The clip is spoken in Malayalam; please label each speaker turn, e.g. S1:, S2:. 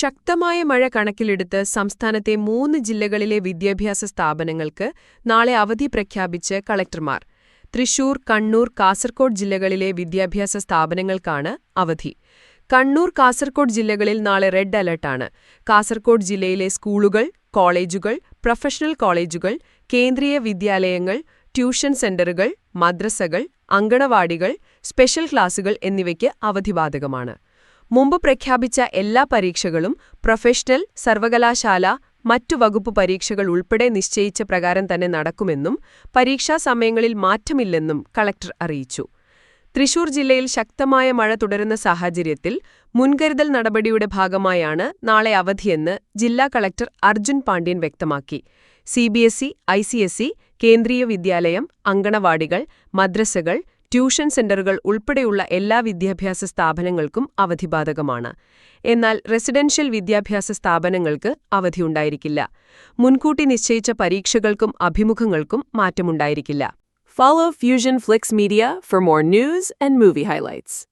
S1: ശക്തമായ മഴ കണക്കിലെടുത്ത് സംസ്ഥാനത്തെ മൂന്ന് ജില്ലകളിലെ വിദ്യാഭ്യാസ സ്ഥാപനങ്ങൾക്ക് നാളെ അവധി പ്രഖ്യാപിച്ച് കളക്ടർമാർ. തൃശൂർ കണ്ണൂർ കാസർകോട് ജില്ലകളിലെ വിദ്യാഭ്യാസ സ്ഥാപനങ്ങൾക്കാണ് അവധി. കണ്ണൂർ കാസർകോട് ജില്ലകളിൽ നാളെ റെഡ് അലർട്ടാണ്. കാസർകോട് ജില്ലയിലെ സ്കൂളുകൾ കോളേജുകൾ പ്രൊഫഷണൽ കോളേജുകൾ കേന്ദ്രീയ വിദ്യാലയങ്ങൾ ട്യൂഷൻ സെന്ററുകൾ മദ്രസകൾ അങ്കണവാടികൾ സ്പെഷ്യൽ ക്ലാസുകൾ എന്നിവയ്ക്ക് അവധി ബാധകമാണ്. മുമ്പ് പ്രഖ്യാപിച്ച എല്ലാ പരീക്ഷകളും പ്രൊഫഷണൽ സർവകലാശാല മറ്റു വകുപ്പ് പരീക്ഷകൾ ഉൾപ്പെടെ നിശ്ചയിച്ച പ്രകാരം തന്നെ നടക്കുമെന്നും പരീക്ഷാ സമയങ്ങളിൽ മാറ്റമില്ലെന്നും കളക്ടർ അറിയിച്ചു. തൃശൂർ ജില്ലയിൽ ശക്തമായ മഴ തുടരുന്ന സാഹചര്യത്തിൽ മുൻകരുതൽ നടപടിയുടെ ഭാഗമായാണ് നാളെ അവധിയെന്ന് ജില്ലാ കളക്ടർ അർജുൻ പാണ്ഡ്യൻ വ്യക്തമാക്കി. C B S E Kendriya Vidyalaya അങ്കണവാടികൾ മദ്രസകൾ tuition സെന്ററുകൾ ഉൾപ്പെടെയുള്ള എല്ലാ വിദ്യാഭ്യാസ സ്ഥാപനങ്ങൾക്കും അവധി ബാധകമാണ് എന്നാൽ റെസിഡൻഷ്യൽ വിദ്യാഭ്യാസ സ്ഥാപനങ്ങൾക്ക് അവധിയുണ്ടായിരിക്കില്ല. മുൻകൂട്ടി നിശ്ചയിച്ച പരീക്ഷകൾക്കും അഭിമുഖങ്ങൾക്കും മാറ്റമുണ്ടായിരിക്കില്ല.
S2: Follow fusion Flix media for more news and movie highlights.